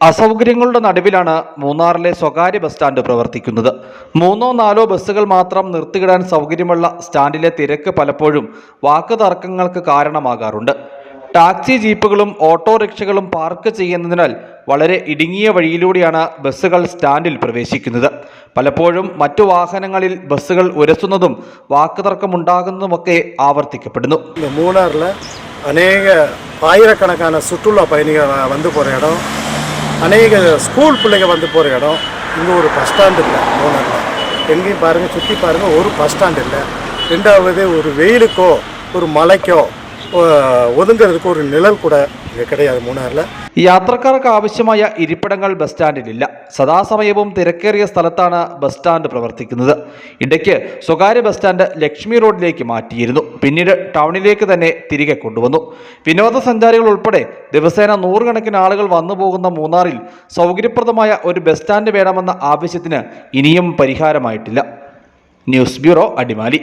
അസൗകര്യങ്ങളുടെ നടുവിലാണ് മൂന്നാറിലെ സ്വകാര്യ ബസ് സ്റ്റാൻഡ് പ്രവർത്തിക്കുന്നത്. മൂന്നോ നാലോ ബസ്സുകൾ മാത്രം നിർത്തിയിടാൻ സൗകര്യമുള്ള സ്റ്റാൻഡിലെ തിരക്ക് പലപ്പോഴും വാക്ക് തർക്കങ്ങൾക്ക് കാരണമാകാറുണ്ട്. ടാക്സി ജീപ്പുകളും ഓട്ടോറിക്ഷകളും പാർക്ക് ചെയ്യുന്നതിനാൽ വളരെ ഇടുങ്ങിയ വഴിയിലൂടെയാണ് ബസ്സുകൾ സ്റ്റാൻഡിൽ പ്രവേശിക്കുന്നത്. പലപ്പോഴും മറ്റു വാഹനങ്ങളിൽ ബസ്സുകൾ ഉരസുന്നതും വാക്കുതർക്കമുണ്ടാകുന്നതുമൊക്കെ ആവർത്തിക്കപ്പെടുന്നു. മൂന്നാറിലെ അനേക ആയിരക്കണക്കാണ് ചുറ്റുള്ള പയണികൾ വന്നു ഇടം அநேக ஸ்கூல் பிள்ளைங்க வந்து போகிற இடம் இங்கே ஒரு பஸ் ஸ்டாண்டு இல்லை மூணாரில் எங்கேயும் பாருங்கள் சுற்றி பாருங்கள் ஒரு பஸ் ஸ்டாண்டு இல்லை. ரெண்டாவது ஒரு வெயிலுக்கோ ஒரு மழைக்கோ ஒ- ஒதுங்கிறதுக்கு ஒரு நிழல் கூட இங்கே கிடையாது மூணாரில். യാത്രക്കാർക്ക് ആവശ്യമായ ഇരിപ്പിടങ്ങൾ ബസ് സ്റ്റാൻഡിലില്ല. സദാസമയവും തിരക്കേറിയ സ്ഥലത്താണ് ബസ് സ്റ്റാൻഡ് പ്രവർത്തിക്കുന്നത്. ഇടയ്ക്ക് സ്വകാര്യ ബസ് സ്റ്റാൻഡ് ലക്ഷ്മി റോഡിലേക്ക് മാറ്റിയിരുന്നു. പിന്നീട് ടൗണിലേക്ക് തന്നെ തിരികെ കൊണ്ടുവന്നു. വിനോദസഞ്ചാരികൾ ഉൾപ്പെടെ ദിവസേന നൂറുകണക്കിന് ആളുകൾ വന്നു പോകുന്ന മൂന്നാറിൽ സൗകര്യപ്രദമായ ഒരു ബസ് സ്റ്റാൻഡ് വേണമെന്ന ആവശ്യത്തിന് ഇനിയും പരിഹാരമായിട്ടില്ല. News bureau Adimali.